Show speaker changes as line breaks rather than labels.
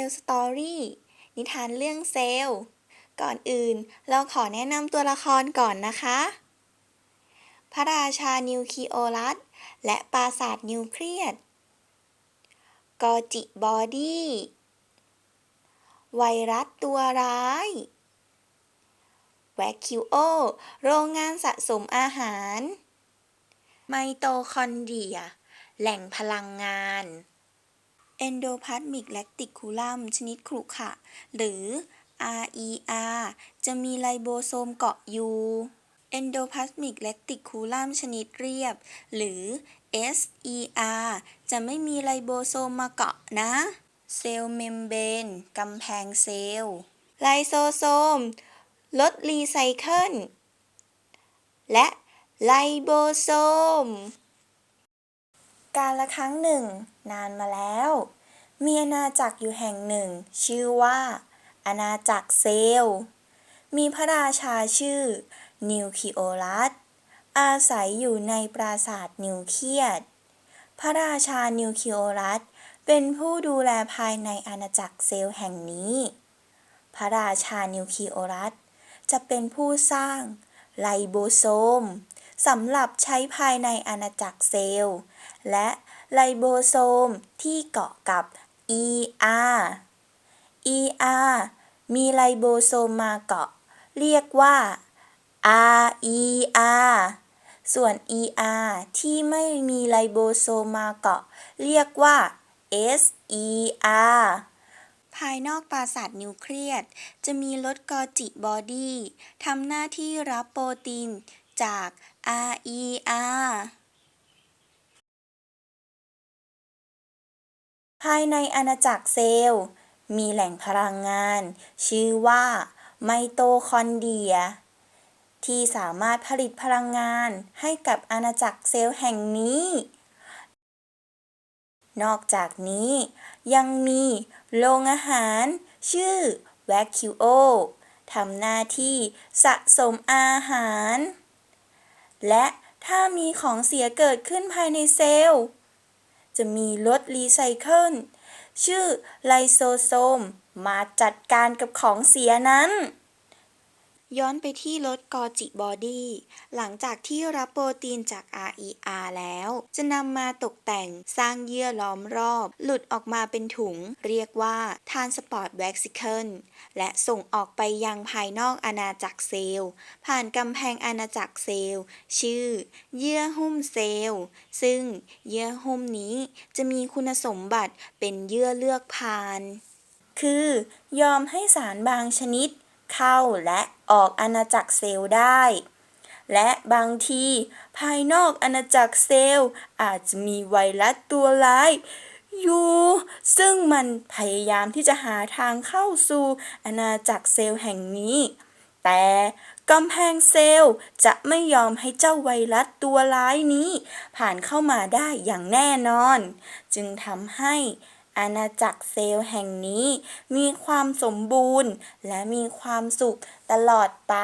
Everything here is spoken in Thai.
ลล์สตอรี่นิทานเรื่องเซลก่อนอื่น เราขอแนะนำตัวละครก่อนนะคะ พระราชานิวคลีโอลัส และปราสาทนิวเครียด กอจิบอดี้ ไวรัสตัวร้าย แวคคิวโอ โรงงานสะสมอาหาร ไมโตคอนเดรีย แหล่งพลังงาน เอนโดพลาสมิกแลคติคูลัมชนิดขรุขระหรือ RER จะมีไลโบโซมเกาะอยู่เอนโดพลาสมิกแลคติคูลัมชนิดเรียบ หรือ SER จะไม่มีไลโบโซมมาเกาะนะ เซลล์เมมเบรนกำแพงเซลล์ ไลโซโซม ลดรีไซเคิล และไลโบโซม การละครั้งหนึ่ง นานมาแล้ว มีอาณาจักรอยู่แห่งหนึ่ง ชื่อว่า อาณาจักรเซล มีพระราชาชื่อ นิวคลีโอลัส อาศัยอยู่ในปราสาทนิวเครียด พระราชานิวคลีโอลัส เป็นผู้ดูแลภายในอาณาจักรเซลแห่งนี้ พระราชานิวคลีโอลัส จะเป็นผู้สร้างไลโบโซมสำหรับใช้ภายในอาณาจักรเซลล์ และไลโบโซมที่เกาะกับ ER ER มีไลโบโซมมาเกาะ เรียกว่า RER ส่วน ER ที่ไม่มีไลโบโซมมาเกาะ เรียกว่า SER ภายนอกปราสาทนิวเครียดจะมีรถกอจิบอดี้ทำหน้าที่รับโปรตีนจาก RER ภายในอาณาจักรเซลล์ มีแหล่งพลังงาน ชื่อว่าไมโตคอนเดรีย ที่สามารถผลิตพลังงานให้กับอาณาจักรเซลล์แห่งนี้ นอกจากนี้ยังมีโรงอาหาร ชื่อแวคคิโอทำหน้าที่สะสมอาหาร และถ้ามีของเสียเกิดขึ้นภายในเซลล์ จะมีรถรีไซเคิลชื่อไลโซโซม มาจัดการกับของเสียนั้น ย้อนไปที่รถกอจิบอดี้หลังจากที่รับโปรตีนจาก RER แล้ว จะนำมาตกแต่งสร้างเยื่อล้อมรอบ หลุดออกมาเป็นถุง เรียกว่า Transport Vesicle และส่งออกไปยังภายนอกอาณาจักรเซลล์ ผ่านกำแพงอาณาจักรเซลล์ ชื่อ เยื่อหุ้มเซลล์ ซึ่งเยื่อหุ้มนี้จะมีคุณสมบัติเป็นเยื่อเลือกผ่าน คือ ยอมให้สารบางชนิด เข้าและ ออกอาณาจักรเซลล์ได้ และบางที ภายนอกอาณาจักรเซลล์อาจจะมีไวรัสตัวร้ายอยู่ซึ่งมันพยายามที่จะหาทางเข้าสู่อาณาจักรเซลล์แห่งนี้ แต่กำแพงเซลล์จะไม่ยอมให้เจ้าไวรัสตัวร้ายนี้ ผ่านเข้ามาได้อย่างแน่นอน จึงทำให้ อาณาจักรเซลล์แห่งนี้มีความสมบูรณ์ และมีความสุขตลอดไป